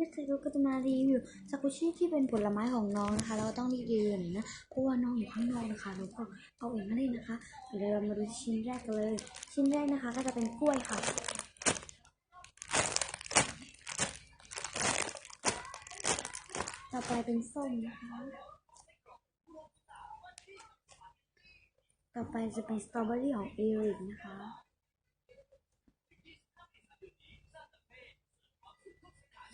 นะคะเราก็จะมารีวิวซากุชิที่เป็นผลไม้ของน้องนะคะ เราก็ต้องรีวิวหน่อยนะ เพราะว่าน้องอยู่ข้างนอกนะคะเราก็เอาเองไม่ได้นะคะเดี๋ยวเรามาดูชิ้นแรกกันเลย ชิ้นแรกนะคะ ก็จะเป็นกล้วยค่ะต่อไปเป็นส้มนะคะ ต่อไปจะเป็นสตรอเบอรี่ของเอริกนะคะ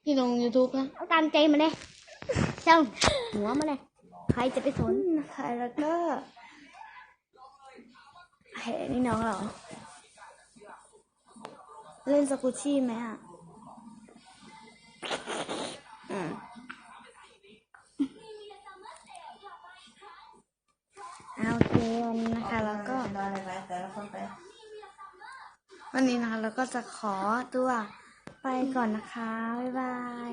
ก็ต้องหัวเราะอะไรเหรอหัวเราะอะไรหัวเราะอะไรอะอะยกกล้องเลยสิหัวเราะหัวเราะนี่เลยนะเสียงดังพี่ลงพี่ลง YouTube นะเอาตามใจมาเลยช่างหัวมาเลยใครจะไปสนนะคะแล้วก็เฮ้นี่น้องเหรอ เล่นสกุชชี่ไหมอะอืมอะโอเควันนี้นะคะแล้วก็ นอนเลยไปแต่ละคนไป วันนี้นะคะเราก็จะขอตัว ไปก่อนนะคะ บ๊ายบาย